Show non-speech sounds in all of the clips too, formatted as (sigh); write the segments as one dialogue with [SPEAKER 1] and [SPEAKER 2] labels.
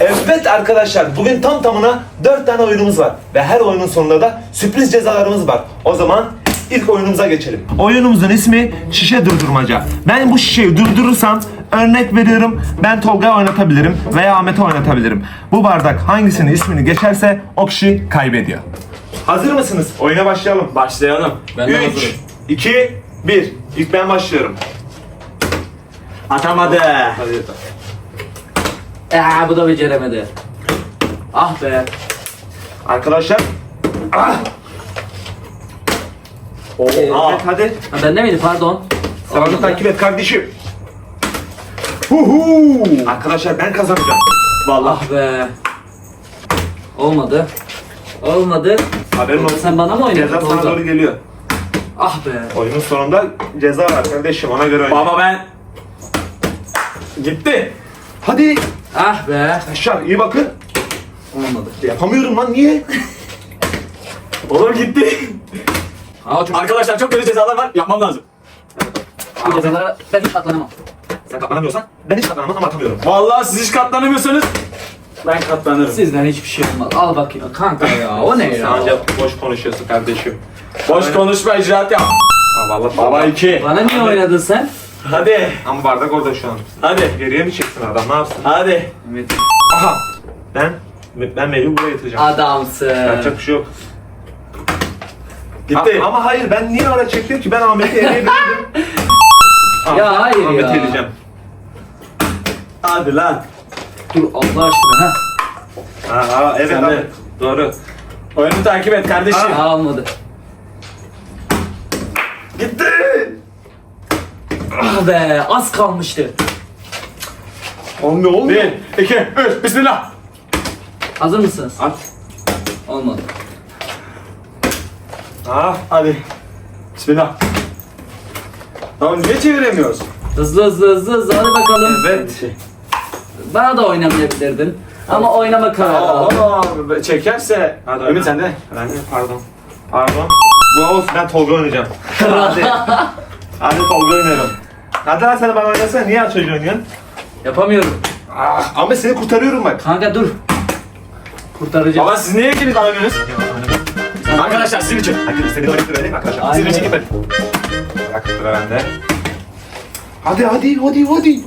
[SPEAKER 1] Evet arkadaşlar bugün tam tamına 4 tane oyunumuz var ve her oyunun sonunda da sürpriz cezalarımız var. O zaman ilk oyunumuza geçelim. Oyunumuzun ismi şişe durdurmaca. Ben bu şişeyi durdurursam örnek veriyorum ben Tolga'ya oynatabilirim veya Ahmet'e oynatabilirim. Bu bardak hangisinin ismini geçerse o kişi kaybediyor. Hazır mısınız? Oyuna başlayalım.
[SPEAKER 2] Başlayalım. Ben de
[SPEAKER 1] 3,
[SPEAKER 2] hazırım.
[SPEAKER 1] 2, 1. İlk ben başlıyorum.
[SPEAKER 2] Atamadı.
[SPEAKER 1] Hadi.
[SPEAKER 2] Aa, bu da beceremedi. Ah be.
[SPEAKER 1] Arkadaşlar. Ah!
[SPEAKER 2] Oha.
[SPEAKER 1] Evet hadi.
[SPEAKER 2] Ha, bende miydi pardon?
[SPEAKER 1] Sen onu takip et kardeşim. Huhu. Arkadaşlar ben kazanacağım.
[SPEAKER 2] Ah be. Olmadı. Olmadı.
[SPEAKER 1] Haberin olsun.
[SPEAKER 2] Sen bana mı oynadın
[SPEAKER 1] Ceza sana
[SPEAKER 2] Tolga?
[SPEAKER 1] doğru geliyor.
[SPEAKER 2] Ah be.
[SPEAKER 1] Oyunun sonunda ceza var kardeşim ona göre oyna.
[SPEAKER 3] Baba ben... Gitti.
[SPEAKER 1] Hadi.
[SPEAKER 2] Ah be.
[SPEAKER 1] Arkadaşlar iyi bakın.
[SPEAKER 2] Olmadı.
[SPEAKER 1] Yapamıyorum lan niye?
[SPEAKER 3] Oğlum gitti.
[SPEAKER 2] Aa, çok...
[SPEAKER 3] Arkadaşlar çok kötü cezalar var. Yapmam lazım.
[SPEAKER 2] Bu cezalara ben hiç katlanamam.
[SPEAKER 1] Sen katlanamıyorsan ben hiç katlanamam ama atamıyorum.
[SPEAKER 3] Vallahi siz hiç katlanamıyorsanız ben katlanırım.
[SPEAKER 2] Sizden hiçbir şey olmaz. Al bakayım. Kanka ya o ne ya?
[SPEAKER 1] ancak boş konuşuyorsun kardeşim.
[SPEAKER 3] Boş konuşma icraat yap.
[SPEAKER 1] Aa, vallahi
[SPEAKER 3] Baba iki.
[SPEAKER 2] Bana niye oynadın sen?
[SPEAKER 3] Hadi.
[SPEAKER 1] Ama bardak orada şu an.
[SPEAKER 3] Hadi.
[SPEAKER 1] Geriye mi çeksin adam ne yapsın?
[SPEAKER 3] Hadi.
[SPEAKER 1] Aha. Ben ben Melih'i buraya yatıracağım.
[SPEAKER 2] Adamsın.
[SPEAKER 1] Yapacak bir şey yok.
[SPEAKER 3] Gitti.
[SPEAKER 1] A- ama hayır ben niye ara çektim ki ben Ahmet'i eleyebilirdim. (laughs) Tamam,
[SPEAKER 2] Ya
[SPEAKER 1] ben
[SPEAKER 2] hayır
[SPEAKER 1] Ahmet'i
[SPEAKER 2] ya.
[SPEAKER 1] eleyeceğim.
[SPEAKER 3] Hadi lan.
[SPEAKER 2] Dur Allah aşkına ha.
[SPEAKER 1] Ha, ha, evet
[SPEAKER 3] Sen
[SPEAKER 1] abi.
[SPEAKER 3] de.
[SPEAKER 1] Doğru.
[SPEAKER 3] Oyunu takip et kardeşim.
[SPEAKER 2] Ha olmadı.
[SPEAKER 1] Gitti.
[SPEAKER 2] Ah be az kalmıştı.
[SPEAKER 1] Olmuyor olmuyor.
[SPEAKER 3] Bir, iki, üç. Bismillah.
[SPEAKER 2] Hazır mısınız?
[SPEAKER 3] At.
[SPEAKER 2] Olmadı.
[SPEAKER 1] Ah.
[SPEAKER 3] Hadi. Bismillah. Tamam niye çeviremiyoruz?
[SPEAKER 2] Hızlı hızlı hızlı hızlı hadi bakalım.
[SPEAKER 1] Evet.
[SPEAKER 2] Bana da oynamayabilirdin. Ama oynama kararı aldım.
[SPEAKER 3] Aa, çekerse.
[SPEAKER 1] Hadi
[SPEAKER 3] Ümit
[SPEAKER 1] oyna.
[SPEAKER 3] sende.
[SPEAKER 1] Ben de pardon. Pardon. Bu olsun ben Tolga oynayacağım. Hadi. (laughs) Hadi Tolga oynayalım. Lan sen bana oynasana niye çocuğu oynuyorsun?
[SPEAKER 2] Yapamıyorum.
[SPEAKER 1] Ah, ama seni kurtarıyorum bak.
[SPEAKER 2] Kanka dur. Kurtaracağım.
[SPEAKER 3] Baba siz niye ikiniz alamıyorsunuz? Arkadaşlar sizin için.
[SPEAKER 1] Hadi seni oynayıp vereyim arkadaşlar.
[SPEAKER 2] Aynen.
[SPEAKER 1] Seni çekip ben. Bırak sıra bende. Hadi hadi hadi hadi.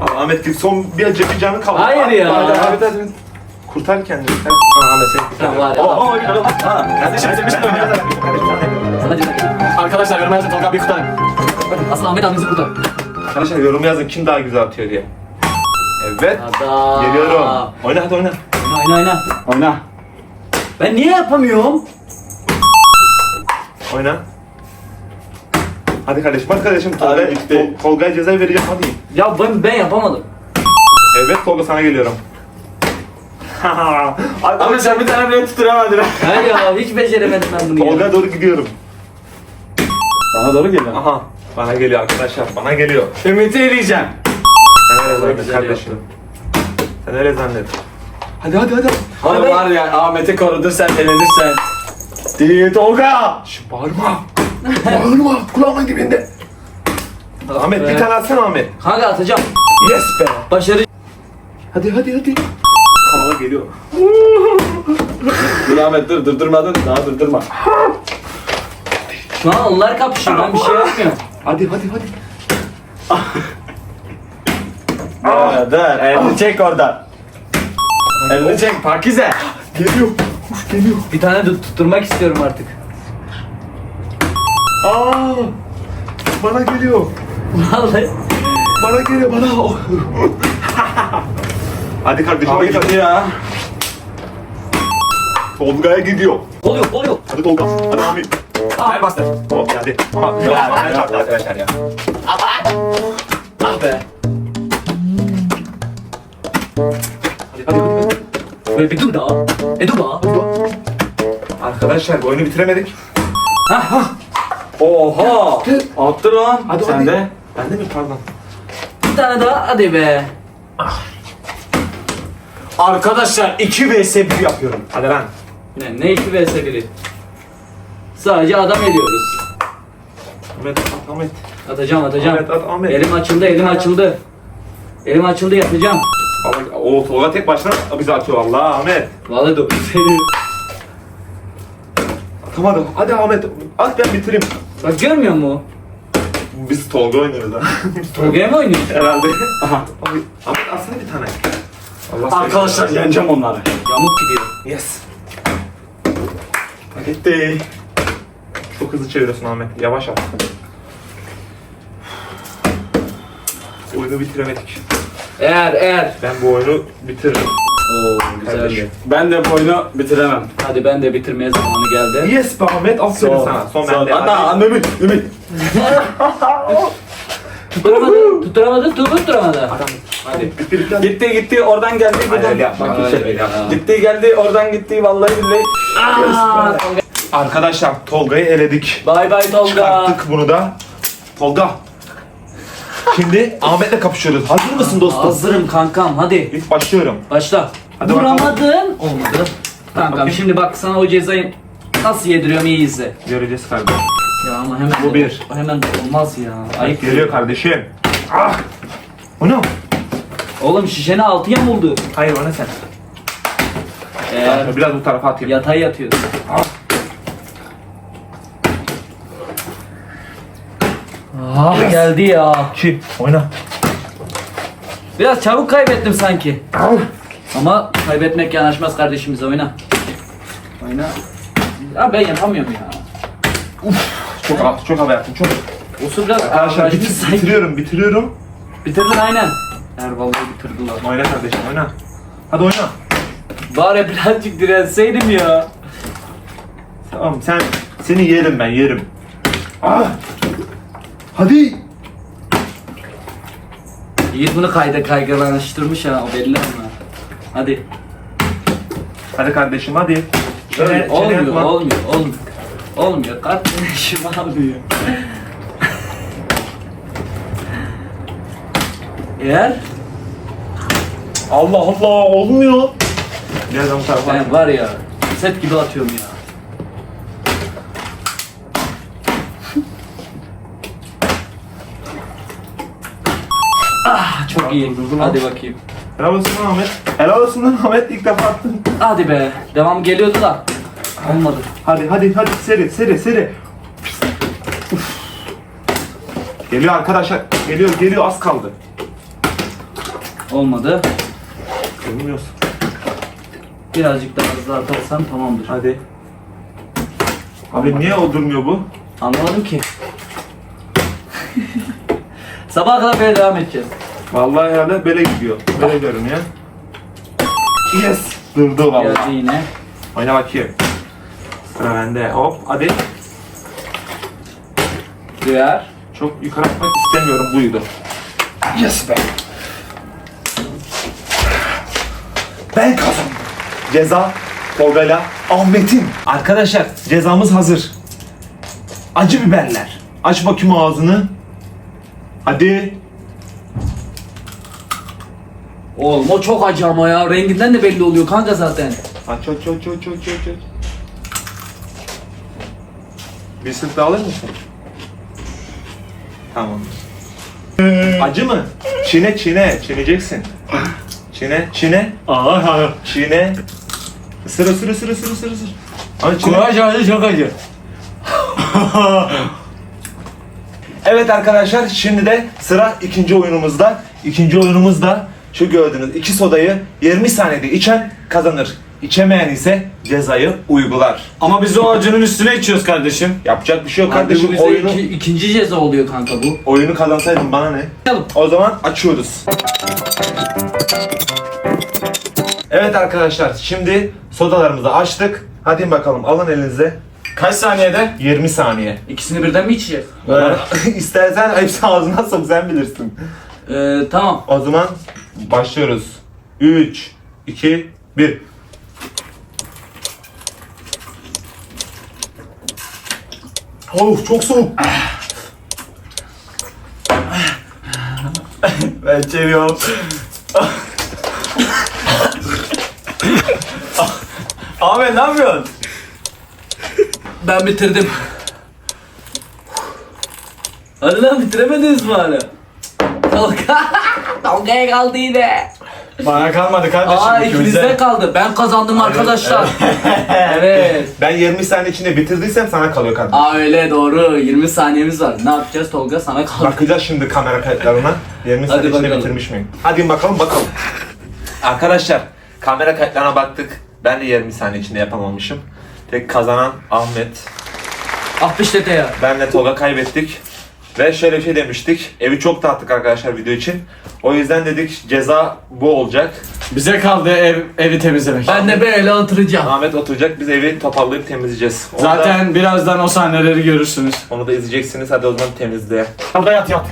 [SPEAKER 1] Aa, Ahmet git son bir cebi canı kaldı.
[SPEAKER 2] Hayır ya.
[SPEAKER 1] Hadi, hadi, hadi. Kurtar kendini. Sen... Aa, Ahmet seni
[SPEAKER 2] Ya var ya.
[SPEAKER 3] Oo, oo, kardeşim bizim için oynuyor.
[SPEAKER 2] Hadi.
[SPEAKER 3] Arkadaşlar yoruma yazın Tolga bir kurtarın.
[SPEAKER 2] Asıl Ahmet abimizi kurtar.
[SPEAKER 1] Arkadaşlar yorum yazın kim daha güzel atıyor diye. Evet.
[SPEAKER 2] Ada.
[SPEAKER 1] Geliyorum. Oyna hadi oyna.
[SPEAKER 2] Oyna oyna.
[SPEAKER 3] Oyna.
[SPEAKER 2] Ben niye yapamıyorum?
[SPEAKER 1] Oyna. Hadi kardeşim, hadi kardeşim. Tolga. Tol- Tolga'ya ceza vereceğim hadi.
[SPEAKER 2] Ya ben, ben yapamadım.
[SPEAKER 1] Evet Tolga sana geliyorum. (laughs)
[SPEAKER 3] Ama sen bir tane bile tutturamadın.
[SPEAKER 2] Hayır ya hiç beceremedim ben bunu ya.
[SPEAKER 1] Tolga'ya doğru gidiyorum.
[SPEAKER 3] Bana doğru geliyor.
[SPEAKER 1] Aha. Bana geliyor arkadaşlar, bana geliyor.
[SPEAKER 3] Ümit'i eleyeceğim.
[SPEAKER 1] Sen öyle zannet kardeşim. Sen öyle zannet. Hadi hadi hadi.
[SPEAKER 3] Hadi
[SPEAKER 2] ben-
[SPEAKER 3] var ya Ahmet'i korudun sen elenirsen. Değil Tolga.
[SPEAKER 1] Şş, bağırma. bağırma. Kulağımın dibinde. Ahmet bir tane atsana Ahmet.
[SPEAKER 2] Kanka atacağım.
[SPEAKER 1] Yes be.
[SPEAKER 2] Başarı.
[SPEAKER 1] Hadi hadi hadi. Kamala geliyor.
[SPEAKER 3] Dur Ahmet dur durdurmadın daha durdurma.
[SPEAKER 2] Şu an onlar kapışıyor ben bir şey yapmıyorum.
[SPEAKER 1] Hadi hadi hadi.
[SPEAKER 3] Dur dur elini çek oradan. Elini çek Pakize.
[SPEAKER 1] Geliyor. Uf geliyor.
[SPEAKER 2] Bir tane de tutturmak istiyorum artık.
[SPEAKER 1] Aa. Bana geliyor.
[SPEAKER 2] Vallahi.
[SPEAKER 1] Bana geliyor bana. Oh. hadi kardeşim
[SPEAKER 3] Abi
[SPEAKER 1] hadi.
[SPEAKER 3] hadi ya.
[SPEAKER 1] Tolga'ya gidiyor.
[SPEAKER 2] Oluyor oluyor.
[SPEAKER 1] Hadi Tolga. Hadi Ahmet.
[SPEAKER 3] Ver bastır.
[SPEAKER 1] Hop geldi. Ama
[SPEAKER 3] Ya, ya,
[SPEAKER 1] çarptı arkadaşlar ya.
[SPEAKER 2] Ah be.
[SPEAKER 1] Hadi hadi hadi.
[SPEAKER 2] Böyle bir dur daha. E dur daha.
[SPEAKER 1] Arkadaşlar bu oyunu bitiremedik.
[SPEAKER 3] Oha. Attı lan.
[SPEAKER 1] Hadi,
[SPEAKER 3] Sen
[SPEAKER 1] hadi.
[SPEAKER 3] de.
[SPEAKER 1] Ben de mi pardon?
[SPEAKER 2] Bir tane daha hadi be.
[SPEAKER 3] Arkadaşlar 2 vs 1 yapıyorum.
[SPEAKER 1] Hadi lan.
[SPEAKER 2] Ne, ne 2 vs 1'i? Sadece adam ediyoruz.
[SPEAKER 1] Ahmet at Ahmet.
[SPEAKER 2] Atacağım atacağım.
[SPEAKER 1] Ahmet at Ahmet.
[SPEAKER 2] Elim açıldı elim açıldı. Elim açıldı yapacağım.
[SPEAKER 1] Allah, o Tolga tek başına bizi atıyor Allah Ahmet.
[SPEAKER 2] Vallahi doğru seni.
[SPEAKER 1] Atamadım. Hadi Ahmet at ben bitireyim.
[SPEAKER 2] Bak görmüyor mu?
[SPEAKER 1] Biz Tolga oynuyoruz ha. (laughs)
[SPEAKER 2] Tolga'ya mı oynuyorsun?
[SPEAKER 1] Herhalde.
[SPEAKER 3] Aha.
[SPEAKER 1] Abi, Ahmet atsana bir tane. Allah
[SPEAKER 3] Arkadaşlar yeneceğim onları.
[SPEAKER 2] Yamuk gidiyor.
[SPEAKER 1] Yes. Gitti. Çok hızlı çeviriyorsun Ahmet. Yavaş at. Oyunu bitiremedik.
[SPEAKER 2] Eğer eğer.
[SPEAKER 1] Ben bu oyunu bitiririm.
[SPEAKER 2] Oo güzeldi.
[SPEAKER 1] Kardeşim.
[SPEAKER 3] Ben de bu oyunu bitiremem.
[SPEAKER 2] Hadi ben de bitirmeye zamanı geldi.
[SPEAKER 1] Yes be Ahmet. Aferin sana. Son bende.
[SPEAKER 3] Hatta
[SPEAKER 1] Hadi.
[SPEAKER 3] Ümit, Ümit.
[SPEAKER 2] Tutturamadı. Tutturamadın. Tut tutturamadı.
[SPEAKER 1] Adam. Hadi.
[SPEAKER 3] Gitti gitti oradan geldi
[SPEAKER 1] Hadi
[SPEAKER 3] buradan.
[SPEAKER 1] öyle yapma.
[SPEAKER 2] Ay
[SPEAKER 1] Kimse öyle
[SPEAKER 2] ya.
[SPEAKER 1] yapma.
[SPEAKER 3] Gitti geldi oradan gitti vallahi billahi.
[SPEAKER 2] Aa.
[SPEAKER 1] Arkadaşlar Tolga'yı eledik.
[SPEAKER 2] Bye bye Tolga.
[SPEAKER 1] Çıkarttık bunu da. Tolga. Şimdi Ahmet'le kapışıyoruz. Hazır mısın dostum?
[SPEAKER 2] Hazırım kankam hadi.
[SPEAKER 1] İlk başlıyorum.
[SPEAKER 2] Başla.
[SPEAKER 1] Hadi
[SPEAKER 2] Vuramadın. Olmadı. Kankam
[SPEAKER 1] bakayım.
[SPEAKER 2] şimdi bak sana o cezayı nasıl yediriyorum iyi izle.
[SPEAKER 1] Göreceğiz kardeşim.
[SPEAKER 2] Ya ama hemen
[SPEAKER 1] Bu
[SPEAKER 2] de-
[SPEAKER 1] bir.
[SPEAKER 2] Hemen de olmaz ya. Ayıp
[SPEAKER 1] Geliyor kardeşim. Ah! O ne?
[SPEAKER 2] Oğlum şişeni altı yamuldu.
[SPEAKER 1] Hayır o ne sen?
[SPEAKER 2] Eğer
[SPEAKER 1] Biraz bu tarafa atayım.
[SPEAKER 2] yatay yatıyorsun. Ah geldi ya.
[SPEAKER 1] Kim? Oyna.
[SPEAKER 2] Biraz çabuk kaybettim sanki. Ama kaybetmek yanaşmaz kardeşimize oyna. Oyna. Ya ben yapamıyorum ya.
[SPEAKER 1] Çok hava, çok hava yaptın. Çok.
[SPEAKER 2] Usul biraz
[SPEAKER 1] Arkadaşlar bitir,
[SPEAKER 2] sanki.
[SPEAKER 1] bitiriyorum, bitiriyorum.
[SPEAKER 2] Bitirdin aynen. Er vallahi bitirdiler.
[SPEAKER 1] Oyna kardeşim, oyna. Hadi oyna.
[SPEAKER 2] Bari birazcık direnseydim ya.
[SPEAKER 1] Tamam sen, seni yerim ben, yerim. Ah! Hadi.
[SPEAKER 2] Yiğit bunu kayda kaygılanıştırmış ha o belli ama. Hadi.
[SPEAKER 1] Hadi kardeşim hadi. Çene- çene
[SPEAKER 2] olmuyor,
[SPEAKER 1] yapma.
[SPEAKER 2] olmuyor, olmuyor. Olmuyor, kardeşim (laughs) almıyor. Eğer
[SPEAKER 1] Allah Allah olmuyor. Bu tarafa.
[SPEAKER 2] ben var ya set gibi atıyorum ya. ah çok iyi.
[SPEAKER 1] Durdurdum
[SPEAKER 2] Hadi bakayım.
[SPEAKER 1] Helal olsun Ahmet. Helal olsun lan Ahmet ilk defa attın.
[SPEAKER 2] Hadi be. Devam geliyordu da. Olmadı.
[SPEAKER 1] Hadi hadi hadi seri seri seri. Uf. Geliyor arkadaşlar. Geliyor geliyor az kaldı.
[SPEAKER 2] Olmadı.
[SPEAKER 1] Görmüyorsun.
[SPEAKER 2] Birazcık daha hızlı atarsan tamamdır.
[SPEAKER 1] Hadi. Abi niye o durmuyor bu?
[SPEAKER 2] Anlamadım ki. (laughs) Sabaha kadar böyle devam edeceğiz.
[SPEAKER 1] Vallahi herhalde böyle gidiyor. Böyle görünüyor. Yes. Durdu vallahi.
[SPEAKER 2] Geldi yine.
[SPEAKER 1] Oyna bakayım. Sıra bende. Hop hadi.
[SPEAKER 2] Duyar.
[SPEAKER 1] Çok yukarı atmak istemiyorum buydu. Yes be. Ben kazandım. Ceza Tolga'yla Ahmet'in. Arkadaşlar cezamız hazır. Acı biberler. Aç bakayım ağzını. Hadi.
[SPEAKER 2] Oğlum o çok acı ama ya. Renginden de belli oluyor kanka zaten.
[SPEAKER 1] Aç aç aç aç aç aç aç. Bir sırf daha alır mısın? Tamam. Acı mı? Çiğne çiğne. Çiğneyeceksin. Çiğne çiğne.
[SPEAKER 3] Aha.
[SPEAKER 1] Çiğne. Isır ısır ısır ısır ısır ısır. Ama çiğne.
[SPEAKER 3] acı çok acı.
[SPEAKER 1] Evet arkadaşlar şimdi de sıra ikinci oyunumuzda. İkinci oyunumuzda şu gördüğünüz iki sodayı 20 saniyede içen kazanır. İçemeyen ise cezayı uygular.
[SPEAKER 3] Ama biz o acının üstüne içiyoruz kardeşim.
[SPEAKER 1] Yapacak bir şey yok
[SPEAKER 2] Kardeşim
[SPEAKER 1] kardeşim. Oyunu,
[SPEAKER 2] iki- ikinci ceza oluyor kanka bu.
[SPEAKER 1] oyunu kazansaydın bana ne?
[SPEAKER 2] Bakalım.
[SPEAKER 1] O zaman açıyoruz. Evet arkadaşlar şimdi sodalarımızı açtık. Hadi bakalım alın elinize.
[SPEAKER 3] Kaç saniyede?
[SPEAKER 1] 20 saniye.
[SPEAKER 2] İkisini birden mi içeceğiz? (laughs)
[SPEAKER 1] İstersen hepsi ağzına sok sen bilirsin.
[SPEAKER 2] Ee, tamam.
[SPEAKER 1] O zaman başlıyoruz. 3, 2, 1. Oh çok soğuk.
[SPEAKER 3] Ben çeviriyorum. Ahmet ne yapıyorsun?
[SPEAKER 2] Ben bitirdim. Hadi lan bitiremediniz mi hala? (laughs) Tolga. Tolga'ya kaldı yine.
[SPEAKER 3] Bana kalmadı kardeşim.
[SPEAKER 2] Aa ikinizde kaldı. Ben kazandım arkadaşlar. Evet.
[SPEAKER 1] Ben 20 saniye içinde bitirdiysem sana kalıyor kardeşim.
[SPEAKER 2] Aa öyle doğru. 20 saniyemiz var. Ne yapacağız Tolga? Sana kaldı.
[SPEAKER 1] Bakacağız şimdi kamera kayıtlarına. 20 saniye içinde
[SPEAKER 2] bakalım.
[SPEAKER 1] bitirmiş miyim? Hadi bakalım bakalım. Arkadaşlar kamera kayıtlarına baktık. Ben de 20 saniye içinde yapamamışım. Tek kazanan Ahmet.
[SPEAKER 2] 60 tete ya.
[SPEAKER 1] Benle Tolga kaybettik. Ve şöyle bir şey demiştik. Evi çok dağıttık arkadaşlar video için. O yüzden dedik ceza bu olacak.
[SPEAKER 3] Bize kaldı ev, evi temizlemek.
[SPEAKER 2] Ben de böyle oturacağım.
[SPEAKER 1] Ahmet oturacak. Biz evi toparlayıp temizleyeceğiz. Onu da-
[SPEAKER 3] Zaten birazdan o sahneleri görürsünüz.
[SPEAKER 1] onu da izleyeceksiniz. Hadi o zaman temizle. Hadi yat yat.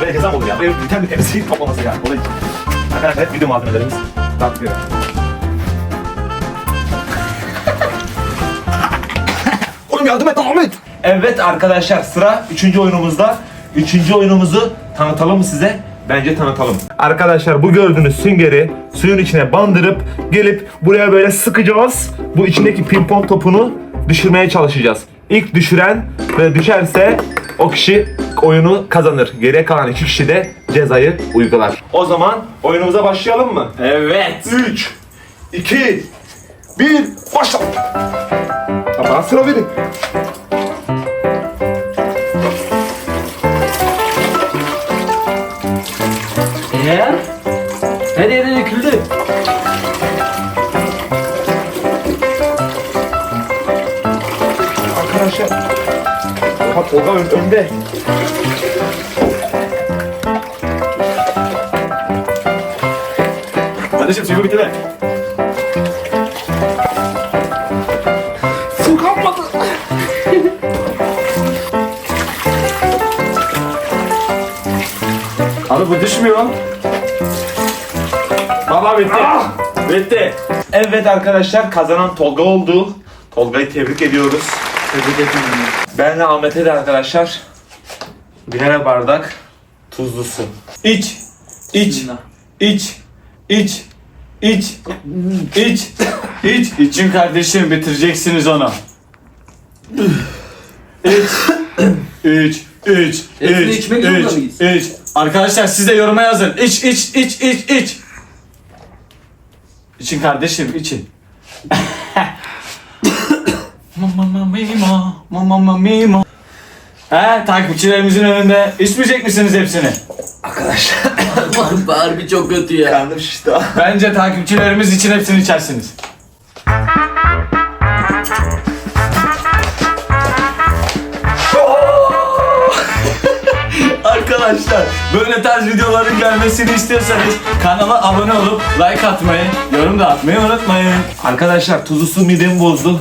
[SPEAKER 1] Böyle ceza mı olur ya? Böyle bir tane temizliğin toplaması ya. Olay. Arkadaşlar hep video malzemelerimiz dağıtıyor. Oğlum yardım et Ahmet. Evet arkadaşlar sıra 3. oyunumuzda. 3. oyunumuzu tanıtalım mı size? Bence tanıtalım. Arkadaşlar bu gördüğünüz süngeri suyun içine bandırıp gelip buraya böyle sıkacağız. Bu içindeki pimpon topunu düşürmeye çalışacağız. İlk düşüren ve düşerse o kişi oyunu kazanır. Geriye kalan iki kişi de cezayı uygular. O zaman oyunumuza başlayalım mı?
[SPEAKER 3] Evet.
[SPEAKER 1] 3 2 1 başla. Abbas verin.
[SPEAKER 2] Eğer Hadi hadi döküldü.
[SPEAKER 1] Arkadaşlar Oha Tolga ön, önde.
[SPEAKER 3] Kardeşim suyumu bitirme. Abi bu düşmüyor. Baba bitti. Ah! Bitti.
[SPEAKER 1] Evet arkadaşlar kazanan Tolga oldu. Tolga'yı tebrik ediyoruz.
[SPEAKER 3] Tebrik ederim.
[SPEAKER 1] Ben de Ahmet'e de arkadaşlar birer bardak tuzlu su.
[SPEAKER 3] İç. İç. Bismillah. İç. İç. İç. İç. İç. İçin kardeşim bitireceksiniz onu. İç. İç. İç. İç.
[SPEAKER 2] Hepsini içmek zorunda?
[SPEAKER 3] İç. Arkadaşlar siz de yoruma yazın. İç iç iç iç iç. İçin kardeşim için. Mamma mima, mamma mima. He takipçilerimizin önünde içmeyecek misiniz hepsini?
[SPEAKER 1] Arkadaşlar (coughs)
[SPEAKER 2] Harbi çok kötü ya.
[SPEAKER 1] karnım şişti.
[SPEAKER 3] Bence takipçilerimiz için hepsini içersiniz. Arkadaşlar böyle tarz videoların gelmesini istiyorsanız kanala abone olup like atmayı, yorum da atmayı unutmayın.
[SPEAKER 1] Arkadaşlar tuzlu su midemi bozdu.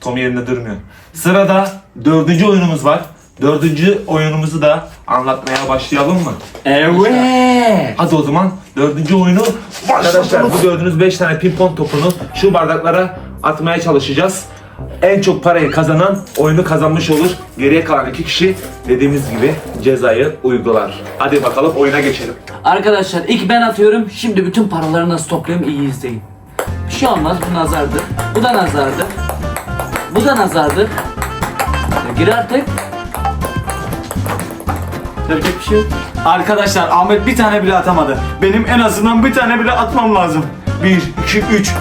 [SPEAKER 1] Tom yerinde durmuyor. Sırada dördüncü oyunumuz var. Dördüncü oyunumuzu da anlatmaya başlayalım mı?
[SPEAKER 3] Evet.
[SPEAKER 1] Hadi o zaman dördüncü oyunu Arkadaşlar bu gördüğünüz 5 tane pimpon topunu şu bardaklara atmaya çalışacağız. En çok parayı kazanan oyunu kazanmış olur. Geriye kalan iki kişi dediğimiz gibi cezayı uygular. Hadi bakalım oyuna geçelim.
[SPEAKER 2] Arkadaşlar ilk ben atıyorum. Şimdi bütün paraları nasıl topluyorum iyi izleyin. Bir şey olmaz bu nazardır. Bu da nazardır. Bu da nazardır. Ya gir artık. Yapacak bir şey yok.
[SPEAKER 3] Arkadaşlar Ahmet bir tane bile atamadı. Benim en azından bir tane bile atmam lazım. 1, 2, 3.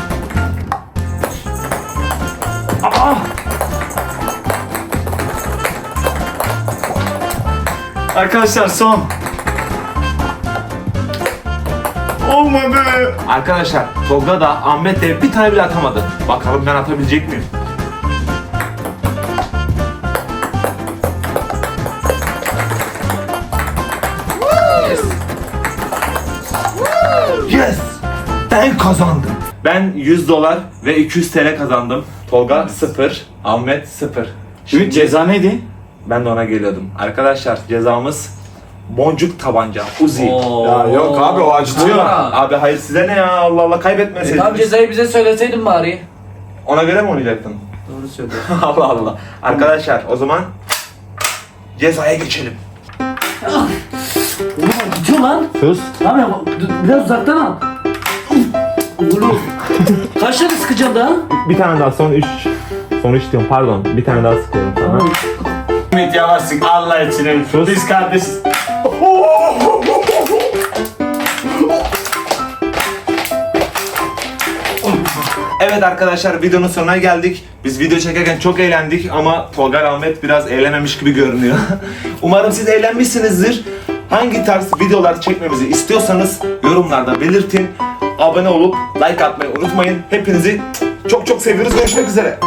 [SPEAKER 3] Arkadaşlar son. Olmadı.
[SPEAKER 1] Arkadaşlar Tolga da Ahmet de bir tane bile atamadı. Bakalım ben atabilecek miyim? Yes. Ben kazandım. Ben 100 dolar ve 200 TL kazandım. Tolga 0, Ahmet 0.
[SPEAKER 3] Şimdi ceza neydi?
[SPEAKER 1] Ben de ona geliyordum. Arkadaşlar cezamız boncuk tabanca, Uzi.
[SPEAKER 2] Oo.
[SPEAKER 3] Ya yok abi, o acıtıyor.
[SPEAKER 2] Ha.
[SPEAKER 1] Abi hayır size ne ya Allah Allah
[SPEAKER 2] E,
[SPEAKER 1] kaybetmeseydiniz.
[SPEAKER 2] tam cezayı bize söyleseydin bari.
[SPEAKER 1] Ona göre mi oynayacaktın?
[SPEAKER 2] Doğru söylüyorsun. (laughs)
[SPEAKER 1] Allah Allah. Arkadaşlar o zaman cezaya geçelim.
[SPEAKER 2] Oğlum gidiyor lan.
[SPEAKER 1] Sus.
[SPEAKER 2] Tamam ya biraz uzaktan al. Oğlum. Kaç tane sıkacağım daha?
[SPEAKER 1] Bir tane daha son 3. Son 3 diyorum pardon. Bir tane daha sıkıyorum sana.
[SPEAKER 3] Ümit yavaşsın Allah için Ümit. Biz kardeşiz.
[SPEAKER 1] Evet arkadaşlar videonun sonuna geldik. Biz video çekerken çok eğlendik ama Tolga Ahmet biraz eğlenememiş gibi görünüyor. (laughs) Umarım siz eğlenmişsinizdir. Hangi tarz videolar çekmemizi istiyorsanız yorumlarda belirtin. Abone olup like atmayı unutmayın. Hepinizi çok çok seviyoruz. Görüşmek üzere.